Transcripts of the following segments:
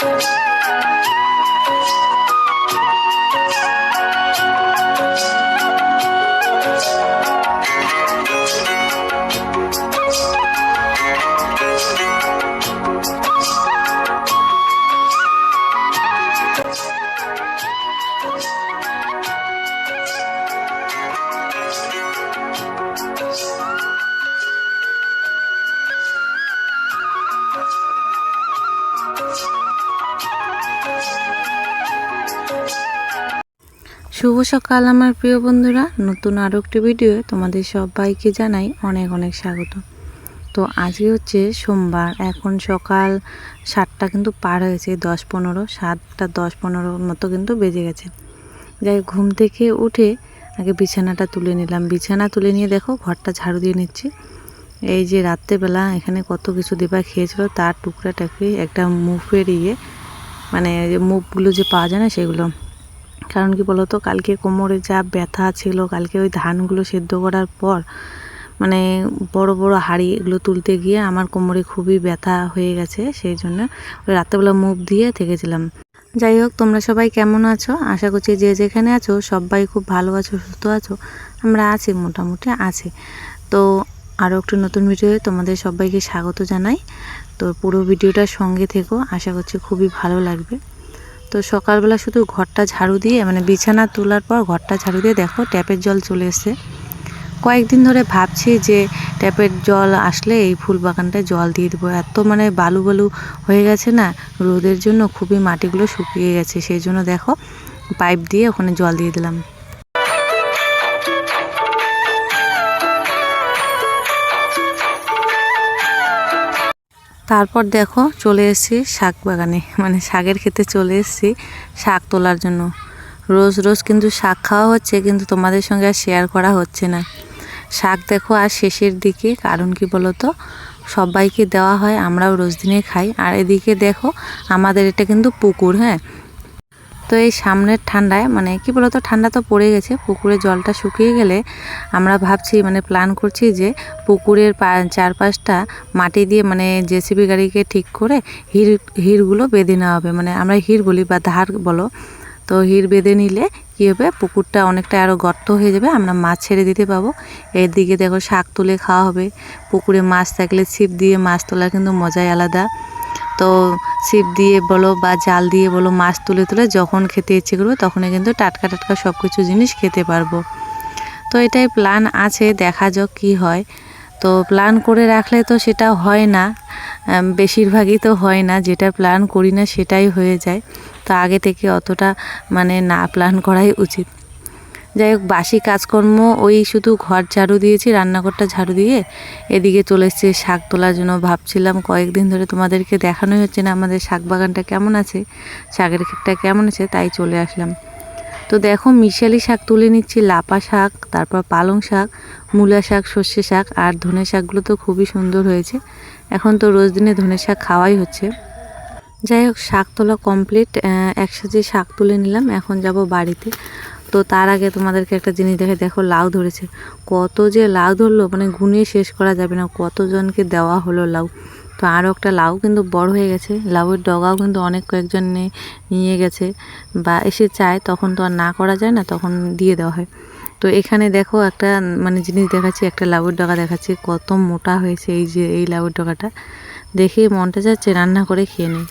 Bye. শুভ সকাল, আমার প্রিয় বন্ধুরা। নতুন আরও একটি ভিডিও তোমাদের সবাইকে জানাই অনেক অনেক স্বাগত। তো আজকে হচ্ছে সোমবার, এখন সকাল সাতটা কিন্তু পার হয়েছে দশ পনেরো, সাতটা দশ পনেরোর মতো কিন্তু বেজে গেছে। যাই ঘুম থেকে উঠে আগে বিছানাটা তুলে নিলাম। বিছানা তুলে নিয়ে দেখো, ঘরটা ঝাড়ু দিয়ে নিচ্ছি। এই যে রাত্রেবেলা এখানে কত কিছু দিবা খেয়েছিল, তার টুকরা টাকরি একটা মুফের ইয়ে মানে মুভগুলো যে পাওয়া যায় না, সেগুলো কারণ কি বলতো, কালকে কোমরে যা ব্যথা ছিল, কালকে ওই ধানগুলো সেদ্ধ করার পর মানে বড় বড় হাঁড়ি এগুলো তুলতে গিয়ে আমার কোমরে খুবই ব্যথা হয়ে গেছে, সেই জন্য ওই রাত্রেবেলা মুভ দিয়ে থেকেছিলাম। যাই হোক, তোমরা সবাই কেমন আছো? আশা করছি যে যেখানে আছো, সবাই খুব ভালো আছো, সুস্থ আছো। আমরা আছি, মোটামুটি আছি। তো আরও একটু নতুন ভিডিওয়ে তোমাদের সবাইকে স্বাগত জানাই। তো পুরো ভিডিওটার সঙ্গে থেকো, আশা করছি খুবই ভালো লাগবে। তো সকালবেলা শুধু ঘরটা ঝাড়ু দিয়ে মানে বিছানা তোলার পর ঘরটা ঝাড়ু দিয়ে দেখো ট্যাপের জল চলে এসছে। কয়েকদিন ধরে ভাবছি যে ট্যাপের জল আসলে এই ফুল বাগানটায় জল দিয়ে দেবো। এত মানে বালু বালু হয়ে গেছে না, রোদের জন্য খুবই মাটিগুলো শুকিয়ে গেছে, সেই জন্য দেখো পাইপ দিয়ে ওখানে জল দিয়ে দিলাম। তারপর দেখো চলে এসেছি শাক বাগানে। মানে শাকের খেতে চলে এসেছি শাক তোলার জন্য। রোজ রোজ কিন্তু শাক খাওয়া হচ্ছে, কিন্তু তোমাদের সঙ্গে আর শেয়ার করা হচ্ছে না। শাক দেখো আর শেষের দিকে, কারণ কি বলো তো সবাইকে দেওয়া হয়, আমরাও রোজ দিনে খাই। আর এদিকে দেখো, আমাদের এটা কিন্তু পুকুর হ্যাঁ? তো এই সামনের ঠান্ডায় মানে কি বলতো, ঠান্ডা তো পড়ে গেছে পুকুরের জলটা শুকিয়ে গেলে আমরা ভাবছি মানে প্ল্যান করছি যে পুকুরের চারপাশটা মাটি দিয়ে মানে জেসিবি গাড়িকে ঠিক করে হির, হিরগুলো বেঁধে নেওয়া হবে। মানে আমরা হির বলি বা ধার বলো। তো হির বেঁধে নিলে কী হবে? পুকুরটা অনেকটা আরও গর্ত হয়ে যাবে, আমরা মাছ ছেড়ে দিতে পাবো। এদিকে দেখো শাক তুলে খাওয়া হবে। পুকুরে মাছ থাকলে ছিপ দিয়ে মাছ তোলার কিন্তু মজাই আলাদা। তো ছিপ দিয়ে বলো বা জাল দিয়ে বলো মাছ তুলে তুলে যখন খেতে ইচ্ছে করবে তখনই কিন্তু টাটকা টাটকা সব কিছু জিনিস খেতে পারব। তো এটাই প্ল্যান আছে, দেখা যাক কী হয়। তো প্ল্যান করে রাখলে তো সেটা হয় না বেশিরভাগই তো হয় না, যেটা প্ল্যান করি না সেটাই হয়ে যায়। তো আগে থেকে অতটা মানে না প্ল্যান করাই উচিত। যাই হোক, বাসি কাজকর্ম, ওই শুধু ঘর ঝাড়ু দিয়েছি, রান্নাঘরটা ঝাড়ু দিয়ে এদিকে চলে এসেছে শাক তোলার জন্য ভাবছিলাম কয়েকদিন ধরে তোমাদেরকে দেখানোই হচ্ছে না আমাদের শাক বাগানটা কেমন আছে, শাকের ক্ষেতটা কেমন আছে, তাই চলে আসলাম। তো দেখো, মিশালি শাক তুলে নিচ্ছি, লাপা শাক, তারপর পালং শাক, মূলা শাক, সর্ষে শাক আর ধনে শাকগুলো তো খুবই সুন্দর হয়েছে। এখন তো রোজ দিনে ধনে শাক খাওয়াই হচ্ছে। যাই হোক, শাক তোলা কমপ্লিট একসাথে শাক তুলে নিলাম, এখন যাব বাড়িতে। তো তার আগে তোমাদেরকে একটা জিনিস দেখে, দেখো লাউ ধরেছে। কত যে লাউ ধরলো মানে গুনিয়ে শেষ করা যাবে না। কতজনকে দেওয়া হলো লাউ। তো আরও একটা লাউ কিন্তু বড় হয়ে গেছে। লাউয়ের ডগাও কিন্তু অনেক কয়েকজন নিয়ে গেছে বা এসে চায়, তখন তো আর না করা যায় না, তখন দিয়ে দেওয়া হয়। তো এখানে দেখো একটা মানে জিনিস দেখাচ্ছি, একটা লাউয়ের ডগা দেখাচ্ছি। কত মোটা হয়েছে এই যে, এই লাউয়ের ডগাটা। দেখে মনটা যাচ্ছে রান্না করে খেয়ে নিই।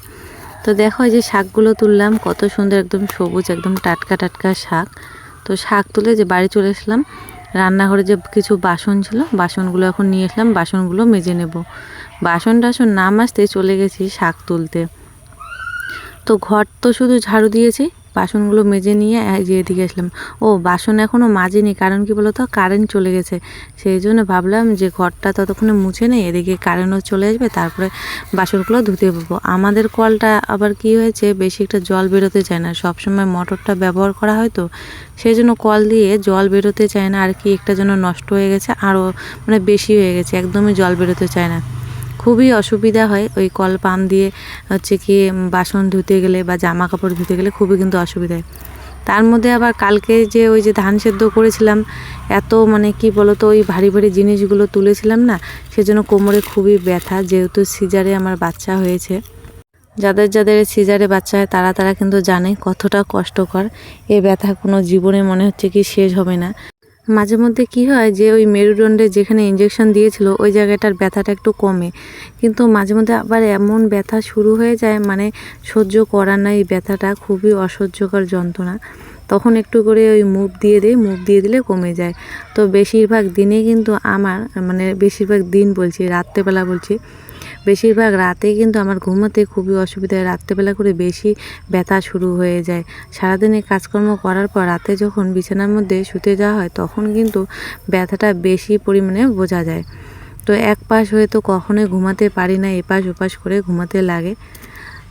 তো দেখো এই যে শাকগুলো তুললাম, কত সুন্দর একদম সবুজ, একদম টাটকা টাটকা শাক। তো শাক তুলে যে বাড়ি চলে আসলাম, রান্নাঘরে যে কিছু বাসন ছিল, বাসনগুলো এখন নিয়ে এসলাম বাসনগুলো মেজে নেব। বাসন টাসন নাম আসতে চলে গেছি শাক তুলতে। তো ঘর তো শুধু ঝাড়ু দিয়েছি বাসনগুলো মেজে নিয়ে যে এদিকে আসলাম। ও, বাসন এখনও মাজেনি, কারণ কি বলতো? কারেন্ট চলে গেছে। সেই জন্য ভাবলাম যে ঘরটা ততক্ষণে মুছে নেই, এদিকে কারেন্টও চলে আসবে, তারপরে বাসনগুলো ধুতে পাবো আমাদের কলটা আবার কি হয়েছে, বেশি একটা জল বেরোতে চায় না। সবসময় মোটরটা ব্যবহার করা হয় তো সেই জন্য কল দিয়ে জল বেরোতে চায় না, আর কি একটা যেন নষ্ট হয়ে গেছে, আরও মানে বেশি হয়ে গেছে, একদমই জল বেরোতে চায় না। খুবই অসুবিধা হয় ওই কল পাম্প দিয়ে হচ্ছে কি বাসন ধুতে গেলে বা জামা কাপড় ধুতে গেলে খুবই কিন্তু অসুবিধা হয়। তার মধ্যে আবার কালকে যে ওই যে ধান সেদ্ধ করেছিলাম, এত মানে কি বলতো ওই ভারী ভারী জিনিসগুলো তুলেছিলাম না, সেজন্য কোমরে খুবই ব্যথা, যেহেতু সিজারে আমার বাচ্চা হয়েছে। যাদের যাদের সিজারে বাচ্চা হয় তারা তারা কিন্তু জানে কতটা কষ্টকর এই ব্যথা কোনো জীবনে মনে হচ্ছে কি শেষ হবে না। মাঝে মধ্যে কি হয় যে ওই মেরুদণ্ডে যেখানে ইঞ্জেকশন দিয়েছিল, ওই জায়গাটার ব্যথাটা একটু কমে। কিন্তু মাঝে মধ্যে আবার এমন ব্যথা শুরু হয়ে যায় মানে সহ্য করার না, এই ব্যথাটা খুবই অসহ্যকর যন্ত্রণা। তখন একটু করে ওই মুভ দিয়ে দিই, মুভ দিয়ে দিলে কমে যায়। তো বেশিরভাগ দিনে কিন্তু আমার মানে বেশিরভাগ দিন বলছি, রাত্রেবেলা বলছি বেশিরভাগ রাতে কিন্তু আমার ঘুমাতে খুবই অসুবিধা হয়। রাত্রেবেলা করে বেশি ব্যথা শুরু হয়ে যায়। সারাদিনে কাজকর্ম করার পর রাতে যখন বিছানার মধ্যে শুতে যাওয়া হয়, তখন কিন্তু ব্যথাটা বেশি পরিমাণে বোঝা যায়। তো এক পাশ হয়ে তো কখনোই ঘুমাতে পারি না, এপাশ ওপাশ করে ঘুমাতে লাগে।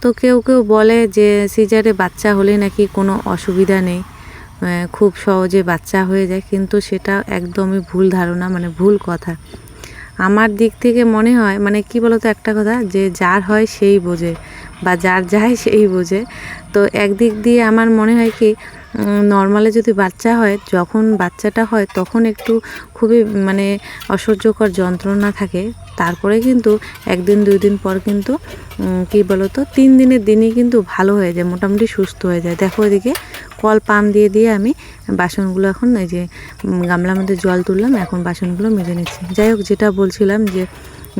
তো কেউ কেউ বলে যে, সিজারে বাচ্চা হলে নাকি কোনো অসুবিধা নেই। খুব সহজে বাচ্চা হয়ে যায়, কিন্তু সেটা একদমই ভুল ধারণা মানে ভুল কথা। আমার দিক থেকে মনে হয় মানে কি বলতো একটা কথা, যে যার হয় সেই বোঝে বা যার যায় সেই বোঝে। তো একদিক দিয়ে আমার মনে হয় কি নর্মালে যদি বাচ্চা হয়, যখন বাচ্চাটা হয়, তখন একটু খুবই মানে অসহ্যকর যন্ত্রণা থাকে। তারপরে কিন্তু একদিন দুই দিন পর কিন্তু কি বলতো, তিন দিনের দিনই কিন্তু ভালো হয়ে যায়, মোটামুটি সুস্থ হয়ে যায়। দেখো এদিকে কল পাম্প দিয়ে দিয়ে আমি বাসনগুলো এখন এই যে গামলার মধ্যে জল তুললাম, এখন বাসনগুলো মেজে নিচ্ছি। যাই হোক, যেটা বলছিলাম যে,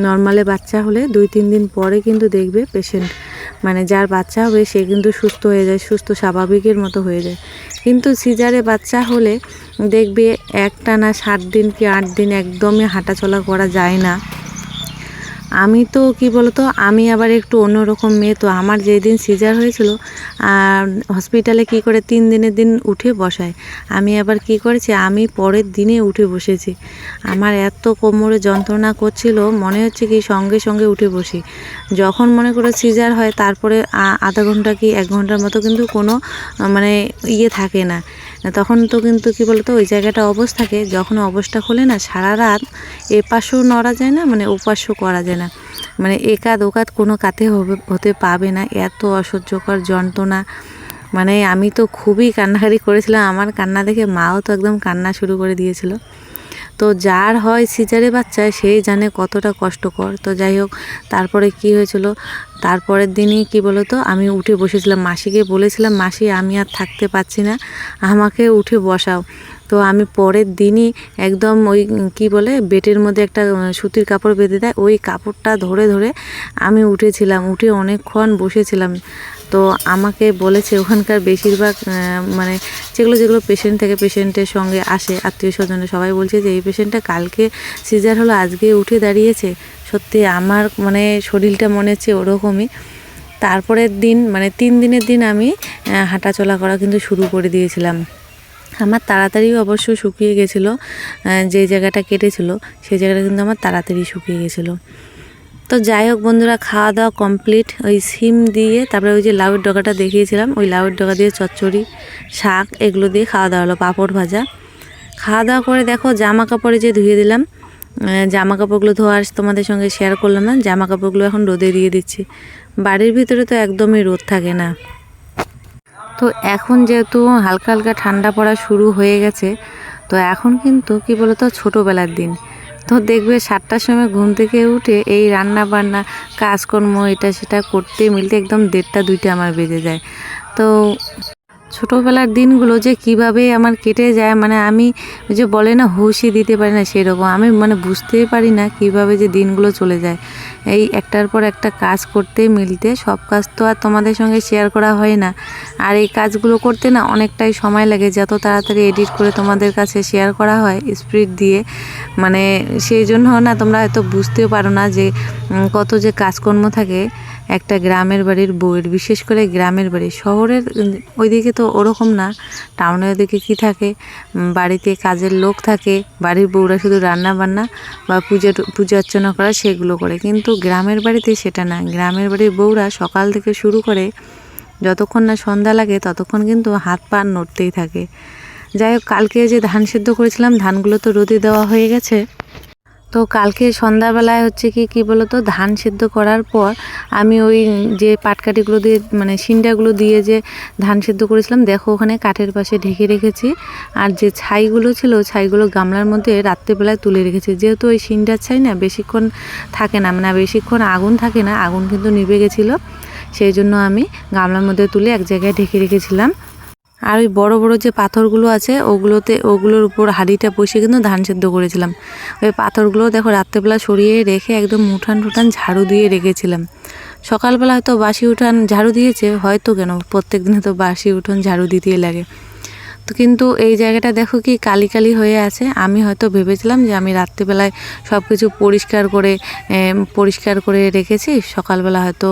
নর্মালে বাচ্চা হলে দুই, তিন দিন পরে কিন্তু দেখবে পেশেন্ট মানে যার বাচ্চা হবে সে কিন্তু সুস্থ হয়ে যায়, সুস্থ স্বাভাবিকের মতো হয়ে যায়। কিন্তু সিজারে বাচ্চা হলে দেখবে একটা না সাত দিন কি আট দিন একদমই হাঁটাচলা করা যায় না। আমি তো, কি বলতো, আমি আবার একটু অন্যরকম মেয়ে, তো আমার যেই দিন সিজার হয়েছিল, আর হসপিটালে কি করে তিন দিনের দিন উঠে বসায়, আমি আবার কি করেছি, আমি পরের দিনে উঠে বসেছি। আমার এত কোমরে যন্ত্রণা করছিল, মনে হচ্ছে কি সঙ্গে সঙ্গে উঠে বসি। যখন মনে করে সিজার হয়, তারপরে আধা ঘণ্টা কি এক ঘণ্টার মতো কিন্তু কোনো মানে ইয়ে থাকে না। তখন তো কিন্তু কি বলতো, ওই জায়গাটা অবশ থাকে। যখন অবশটা খোলে না, সারা রাত এপাশও নড়া যায় না মানে ওপাশও করা যায় না। মানে একাত ওকাত কোনো কাতে হবে, হতে পাবে না। এত অসহ্যকর যন্ত্রণা। মানে আমি তো খুবই কান্নাকারি করেছিলাম। আমার কান্না দেখে মাও তো একদম কান্না শুরু করে দিয়েছিল। তো যার হয় সিজারে বাচ্চা, সেই জানে কতটা কষ্টকর। তো যাই হোক, তারপরে কি হয়েছিল? তারপরের দিনই কি বলতো, আমি উঠে বসেছিলাম মাসিকে, বলেছিলাম, মাসি, আমি আর থাকতে পারছি না, আমাকে উঠে বসাও। তো আমি পরের দিনই একদম ওই, কি বলে, বেটের মধ্যে একটা সুতির কাপড় বেঁধে দেয়, ওই কাপড়টা ধরে ধরে আমি উঠেছিলাম। উঠে অনেকক্ষণ বসেছিলাম। তো আমাকে বলেছে ওখানকার বেশিরভাগ মানে যেগুলো যেগুলো পেশেন্ট থেকে পেশেন্টের সঙ্গে আসে, আত্মীয় স্বজনের সবাই বলছে যে এই পেশেন্টটা কালকে সিজার হলো, আজকে উঠে দাঁড়িয়েছে। সত্যি আমার মানে শরীরটা মনে হচ্ছে ওরকমই। তারপরের দিন মানে তিন দিনের দিন আমি হাঁটাচলা করা কিন্তু শুরু করে দিয়েছিলাম। আমার তাড়াতাড়ি অবশ্য শুকিয়ে গেছিল যে জায়গাটা কেটেছিল সেই জায়গাটা কিন্তু আমার তাড়াতাড়ি শুকিয়ে গেছিল। তো যাই হোক বন্ধুরা, খাওয়া দাওয়া কমপ্লিট ওই সিম দিয়ে তারপরে ওই যে লাউয়ের ডগাটা দেখিয়েছিলাম, ওই লাউয়ের ডগা দিয়ে চচ্চড়ি, শাক এগুলো দিয়ে খাওয়া দাওয়া হলো, পাঁপড় ভাজা। খাওয়া দাওয়া করে দেখো জামা কাপড়ে যে ধুয়ে দিলাম জামা কাপড়গুলো ধোয়ার তোমাদের সঙ্গে শেয়ার করলাম না জামা কাপড়গুলো এখন রোদে দিয়ে দিচ্ছি। বাড়ির ভিতরে তো একদমই রোদ থাকে না। তো এখন যেহেতু হালকা হালকা ঠান্ডা পড়া শুরু হয়ে গেছে, তো এখন কিন্তু কি বলতো, ছোটোবেলার দিন। তো দেখবে সাতটার সময় ঘুম থেকে উঠে এই রান্না বান্না কাজকর্ম, এটা সেটা করতে মিলতে একদম দেড়টা, দুইটা আমার বেজে যায়। তো ছোটোবেলার দিনগুলো যে কীভাবে আমার কেটে যায় মানে আমি যে বলে না, হুশই দিতে পারি না সেরকম। আমি মানে বুঝতেই পারি না কীভাবে যে দিনগুলো চলে যায়। এই একটার পর একটা কাজ করতে মিলতে সব কাজ তো আর তোমাদের সঙ্গে শেয়ার করা হয় না। আর এই কাজগুলো করতে না অনেকটাই সময় লাগে, যত তাড়াতাড়ি এডিট করে তোমাদের কাছে শেয়ার করা হয় স্পিড দিয়ে। মানে সেই জন্য না তোমরা হয়তো বুঝতেও পারো না যে কত যে কাজকর্ম থাকে একটা গ্রামের বাড়ির বউয়ের, বিশেষ করে গ্রামের বাড়ি, শহরের ওইদিকে তো ওরকম না টাউনের ওদিকে কি থাকে? বাড়িতে কাজের লোক থাকে, বাড়ির বউরা শুধু রান্না বান্না বা পূজা পূজা অর্চনা করা সেগুলো করে। কিন্তু গ্রামের বাড়িতে সেটা না। গ্রামের বাড়ির বউরা সকাল থেকে শুরু করে যতক্ষণ না সন্ধ্যা লাগে, ততক্ষণ কিন্তু হাত পা নড়তেই থাকে। যাই হোক, কালকে যে ধান সিদ্ধ করেছিলাম, ধানগুলো তো রোদে দেওয়া হয়ে গেছে। তো কালকে সন্ধ্যাবেলায় হচ্ছে কি কি বলতো, ধান সিদ্ধ করার পর আমি ওই যে পাটকাঠিগুলো দিয়ে মানে সিন্ডাগুলো দিয়ে যে ধান সিদ্ধ করেছিলাম, দেখো ওখানে কাঠের পাশে ঢেকে রেখেছি। আর যে ছাইগুলো ছিল, ছাইগুলো গামলার মধ্যে রাত্রেবেলায় তুলে রেখেছি। যেহেতু ওই সিন্ডার ছাই না, বেশিক্ষণ থাকে না মানে বেশিক্ষণ আগুন থাকে না, আগুন কিন্তু নিভে গেছিল। সেই জন্য আমি গামলার মধ্যে তুলে এক জায়গায় ঢেকে রেখেছিলাম। আর ওই বড় বড় যে পাথরগুলো আছে, ওগুলোতে, ওগুলোর উপর হাঁড়িটা বসে কিন্তু ধান সেদ্ধ করেছিলাম। ওই পাথরগুলো দেখো রাত্রেবেলা সরিয়ে রেখে একদম উঠান টুঠান ঝাড়ু দিয়ে রেখেছিলাম। সকালবেলা হয়তো বাসি উঠান ঝাড়ু দিয়েছে, হয়তো কেন? প্রত্যেক দিনে তো বাসি উঠান ঝাড়ু দিতেই লাগে। তো কিন্তু এই জায়গাটা দেখো কি কালি কালি হয়ে আছে। আমি হয়তো ভেবেছিলাম যে আমি রাত্রিবেলায় সব কিছু পরিষ্কার করে পরিষ্কার করে রেখেছি। সকালবেলা হয়তো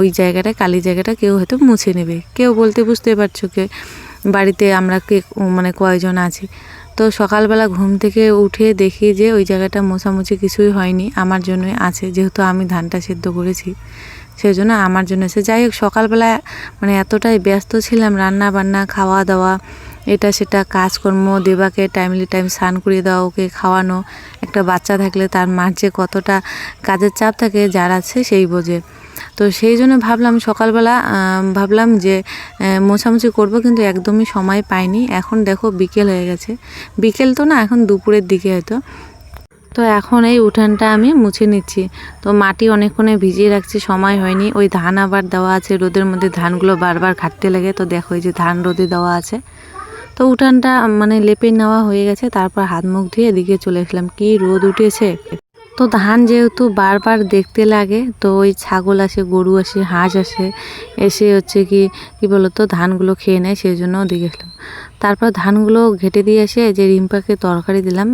ওই জায়গাটা কালি জায়গাটা কেউ হয়তো মুছে নেবে। কেউ বলতে বুঝতে পারছ কে? বাড়িতে আমরা কে মানে কয়জন আছি। তো সকালবেলা ঘুম থেকে উঠে দেখি যে ওই জায়গাটা মোছামুছি কিছুই হয়নি, আমার জন্যই আছে। যেহেতু আমি ধানটা সেদ্ধ করেছি সেই জন্য আমার জন্য এসে যাই হোক সকালবেলা মানে এতটাই ব্যস্ত ছিলাম রান্না বান্না খাওয়া দাওয়া এটা সেটা কাজকর্ম, দেবাকে টাইমলি টাইম স্নান করিয়ে দেওয়া ওকে খাওয়ানো। একটা বাচ্চা থাকলে তার মার যে কতটা কাজের চাপ থাকে, যার আছে সেই বোঝে। তো সেই জন্য ভাবলাম সকালবেলা ভাবলাম যে মোছামুছি করব কিন্তু একদমই সময় পাইনি। এখন দেখো বিকেল হয়ে গেছে। বিকেল তো না, এখন দুপুরের দিকে হয়তো। তো এখন এই উঠানটা আমি মুছে নিচ্ছি। তো মাটি অনেকক্ষণে ভিজিয়ে রাখছি, সময় হয়নি। ওই ধান আবার দেওয়া আছে, রোদের মধ্যে ধানগুলো বারবার ঘাটতে লাগে। তো দেখো এই যে ধান রোদে দেওয়া আছে। তো উঠানটা মানে লেপে নেওয়া হয়ে গেছে, তারপর হাত মুখ ধুয়ে এদিকে চলে আসলাম। কি রোদ উঠেছে। তো ধান যেহেতু বারবার দেখতে লাগে, তো ওই ছাগল আসে, গরু আসে, হাঁস আসে, এসে হচ্ছে কি কি বলতো, ধানগুলো খেয়ে নেয়, সেই জন্য ওদিকে আসলাম। তারপর ধানগুলো ঘেটে দিয়ে এসে যে রিম্পাকে তরকারি দিলাম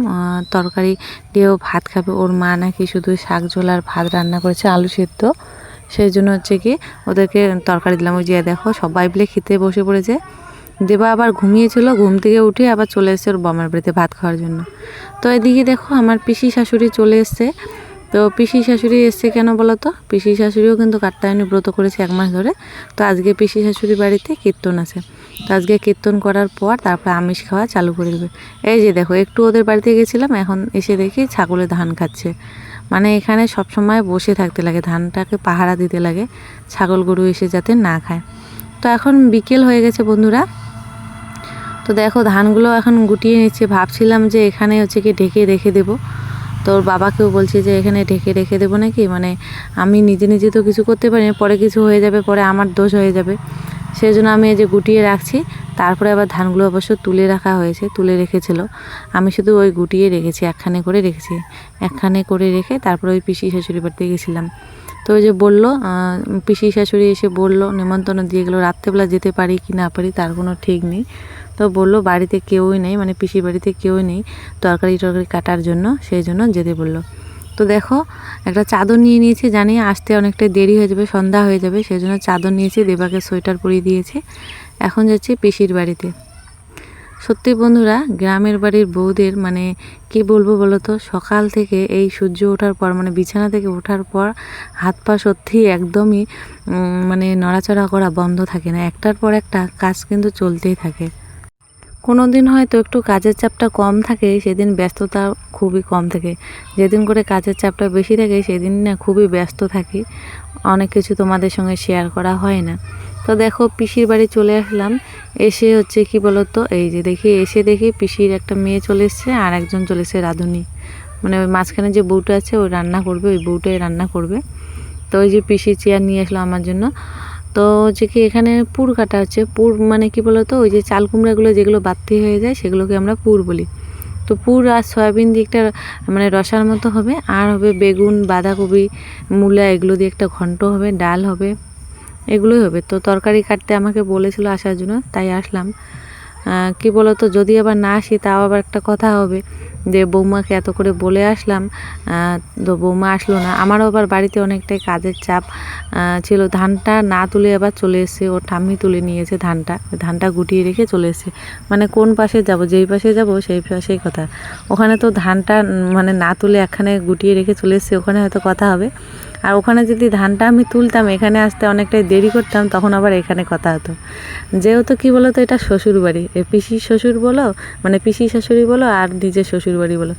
তরকারি দিয়েও ভাত খাবে। ওর মা নাকি শুধু শাক, ঝোল আর ভাত রান্না করেছে, আলু সেদ্ধ। সেই জন্য হচ্ছে কি, ওদেরকে তরকারি দিলাম। ওই যে দেখো, সবাই মিলে খেতে বসে পড়েছে। দেবা আবার ঘুমিয়েছিল, ঘুম থেকে উঠে আবার চলে এসেছে ওর বামার বাড়িতে ভাত খাওয়ার জন্য। তো এদিকে দেখো আমার পিসি শাশুড়ি চলে এসছে। তো পিসি শাশুড়ি এসছে কেন বলো তো পিসি শাশুড়িও কিন্তু কাত্তায়নি ব্রত করেছে এক মাস ধরে। তো আজকে পিসি শাশুড়ি বাড়িতে কীর্তন আছে। তো আজকে কীর্তন করার পর তারপর আমিষ খাওয়া চালু করে দেবে। এই যে দেখো, একটু ওদের বাড়িতে গেছিলাম, এখন এসে দেখি ছাগলে ধান খাচ্ছে। মানে এখানে সব সময় বসে থাকতে লাগে, ধানটাকে পাহারা দিতে লাগে, ছাগল গরু এসে যাতে না খায়। তো এখন বিকেল হয়ে গেছে বন্ধুরা। তো দেখো, ধানগুলো এখন গুটিয়ে নিচ্ছে। ভাবছিলাম যে এখানে হচ্ছে কি ঢেকে রেখে দেবো। তো ওর বাবাকেও বলছে যে এখানে ঢেকে রেখে দেবো নাকি? মানে আমি নিজে নিজে তো কিছু করতে পারি না। পরে কিছু হয়ে যাবে, পরে আমার দোষ হয়ে যাবে। সেই জন্য আমি এই যে গুটিয়ে রাখছি। তারপরে আবার ধানগুলো অবশ্য তুলে রাখা হয়েছে, তুলে রেখেছিল। আমি শুধু ওই গুটিয়ে রেখেছি, একখানে করে রেখেছি। একখানে করে রেখে তারপরে ওই পিসি শাশুড়ি বাড়িতে গেছিলাম। তো ওই যে বলল পিসি শাশুড়ি এসে বলল নিমন্ত্রণ দিয়ে গেলো রাত্রেবেলা যেতে পারি কি না পারি, তার কোনো ঠিক নেই। তো বলল, বাড়িতে কেউই নেই মানে পিসির বাড়িতে কেউই নেই তরকারি টরকারি কাটার জন্য, সেই জন্য যেতে বলল। তো দেখো, একটা চাদর নিয়ে নিয়েছি, জানি আসতে অনেকটা দেরি হয়ে যাবে, সন্ধ্যা হয়ে যাবে, সেই জন্য চাদর নিয়েছি, দেবাকে সোয়েটার পরিয়ে দিয়েছি। এখন যাচ্ছি পিসির বাড়িতে। সত্যি বন্ধুরা, গ্রামের বাড়ির বউদের মানে কি বলব বলো তো, সকাল থেকে এই সূর্য ওঠার পর মানে বিছানা থেকে ওঠার পর, হাত পা সত্যি একদমই মানে নড়াচড়া করা বন্ধ থাকে না। একটার পর একটা কাজ কিন্তু চলতেই থাকে। কোনো দিন হয়তো একটু কাজের চাপটা কম থাকে, সেদিন ব্যস্ততা খুবই কম থাকে। যেদিন করে কাজের চাপটা বেশি থাকে, সেদিন না খুবই ব্যস্ত থাকি। অনেক কিছু তোমাদের সঙ্গে শেয়ার করা হয় না। তো দেখো, পিসির বাড়ি চলে আসলাম। এসে হচ্ছে কি বলতো, এই যে দেখি, এসে দেখি পিসির একটা মেয়ে চলে এসছে আর একজন চলে এসছে রাঁধুনি। মানে ওই মাঝখানে যে বউটা আছে ওই রান্না করবে, ওই বউটাই রান্না করবে। তো ওই যে পিসি চেয়ার নিয়ে আসলো আমার জন্য। তো হচ্ছে কি এখানে পুর কাটা হচ্ছে, পুর মানে কি বলতো? ওই যে চাল কুমড়াগুলো যেগুলো বাড়তি হয়ে যায়, সেগুলোকে আমরা পুর বলি। তো পুর আর সয়াবিন দিয়ে একটা মানে রসার মতো হবে, আর হবে বেগুন, বাঁধাকপি, মূলা, এগুলো দিয়ে একটা ঘন্ট হবে, ডাল হবে, এগুলোই হবে। তো তরকারি কাটতে আমাকে বলেছিল আসার জন্য, তাই আসলাম। কি বলতো? যদি আবার না আসি, তাও আবার একটা কথা হবে। যে বৌমাকে এত করে বলে আসলাম তো বৌমা আসলো না। আমারও আবার বাড়িতে অনেকটাই কাজের চাপ ছিল। ধানটা না তুলে আবার চলে এসেছে। ওর ঠাম্মি তুলে নিয়েছে ধানটা। ধানটা গুটিয়ে রেখে চলে এসেছে। মানে কোন পাশে যাব, যেই পাশে যাব, সেই পাশেই কথা। ওখানে তো ধানটা মানে না তুলে একখানে গুটিয়ে রেখে চলে এসছে। ওখানে হয়তো কথা হবে। আর ওখানে যদি ধানটা আমি তুলতাম, এখানে আসতে অনেকটাই দেরি করতাম, তখন আবার এখানে কথা হতো। যেহেতু কি বলো তো এটা শ্বশুর বাড়ি পিসির শ্বশুর বলো মানে পিসি শাশুড়ি বলো আর নিজের শ্বশুর বাড়ি বলো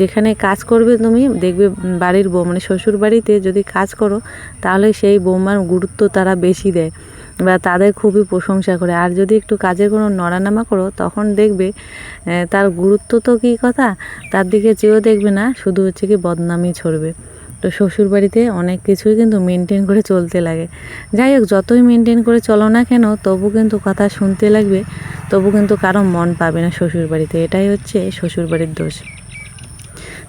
যেখানে কাজ করবে তুমি, দেখবে বাড়ির বউ মানে শ্বশুর বাড়িতে যদি কাজ করো, তাহলে সেই বৌমার গুরুত্ব তারা বেশি দেয় বা তাদের খুবই প্রশংসা করে। আর যদি একটু কাজের কোনো নড়ানামা করো, তখন দেখবে তার গুরুত্ব তো কী কথা? তার দিকে চেয়েও দেখবে না, শুধু হচ্ছে কি বদনামই ছড়বে। তো শ্বশুর বাড়িতে অনেক কিছুই কিন্তু মেনটেন করে চলতে লাগে। যাই হোক, যতই মেনটেন করে চলো না কেন, তবু কিন্তু কথা শুনতে লাগবে, তবু কিন্তু কারও মন পাবে না শ্বশুর বাড়িতে এটাই হচ্ছে শ্বশুর বাড়ির দোষ।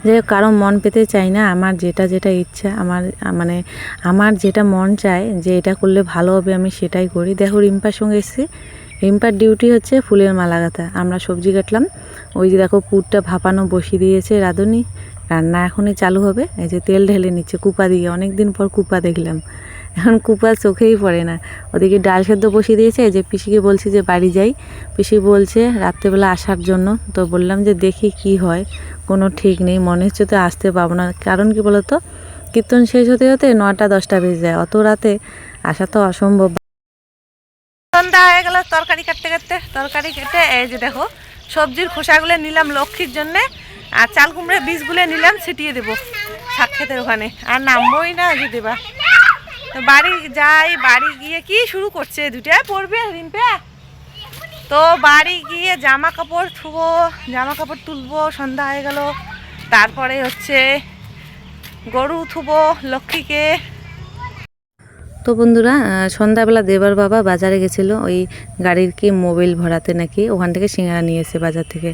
যাই হোক, কারও মন পেতে চাই না, আমার যেটা যেটা ইচ্ছা, আমার মানে আমার যেটা মন চায় যে এটা করলে ভালো হবে, আমি সেটাই করি। দেখো, রিম্পার সঙ্গে এসেছি। রিম্পার ডিউটি হচ্ছে ফুলের মালা গাঁথা আমরা সবজি কাটলাম। ওই যে দেখো, পুরটা ভাপানো বসিয়ে দিয়েছে রাঁধুনি। রান্না এখনই চালু হবে। এই যে তেল ঢেলে নিচ্ছে, কুপা দিয়ে। অনেক দিন পর কুপা দেখলাম। এখন কুপা চোখেই পড়ে না। ওদিকে ডাল সেদ্ধ বসিয়ে দিয়েছে। যে পিসিকে বলছি যে বাড়ি যাই। পিসি বলছে রাত্রেবেলা আসার জন্য। তো বললাম যে দেখি কি হয়। কোনো ঠিক নেই। মনে হচ্ছে তো আসতে পাবো না। কারণ কি বলতো? কীর্তন শেষ হতে হতে নটা, দশটা বেজে যায়। অত রাতে আসা তো অসম্ভব। সন্ধ্যা হয়ে গেল তরকারি কাটতে কাটতে। তরকারি কেটে এই যে দেখো, সবজির খোসাগুলো নিলাম লক্ষ্মীর জন্যে। আর চাল কুমড়ে বীজগুলো নিলাম, ছিটিয়ে দেবো। শাক খেতের ওখানে। আর নামবোই না যে দেবা। তো বাড়ি যাই, বাড়ি গিয়ে কি শুরু করছে? দুটা পড়বে রিম্পে তো বাড়ি গিয়ে জামা কাপড় থুবো জামা কাপড় তুলবো, সন্ধ্যা হয়ে গেল। তারপরে হচ্ছে গরু থুবো লক্ষ্মীকে। তো বন্ধুরা সন্ধ্যাবেলা দেবার বাবা বাজারে গেছিল, ওই গাড়ির কি মোবিল ভরাতে নাকি, ওখান থেকে সিঙ্গারা নিয়েছে বাজার থেকে।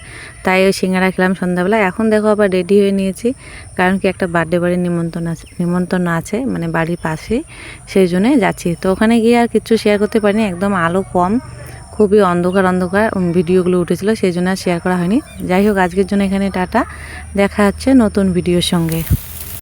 তাই ওই সিঙ্গারা খেলাম সন্ধ্যাবেলা। এখন দেখো আবার রেডি হয়ে নিয়েছি, কারণ কি একটা বার্থডে বাড়ির নিমন্ত্রণ আছে নিমন্ত্রণ আছে মানে বাড়ির পাশে সেই জন্যে যাচ্ছি। তো ওখানে গিয়ে আর কিছু শেয়ার করতে পারিনি, একদম আলো কম, খুবই অন্ধকার অন্ধকার ভিডিওগুলো উঠেছিল, সেই জন্য আর শেয়ার করা হয়নি। যাই হোক, আজকের জন্য এখানে টাটা, দেখা হচ্ছে নতুন ভিডিওর সঙ্গে।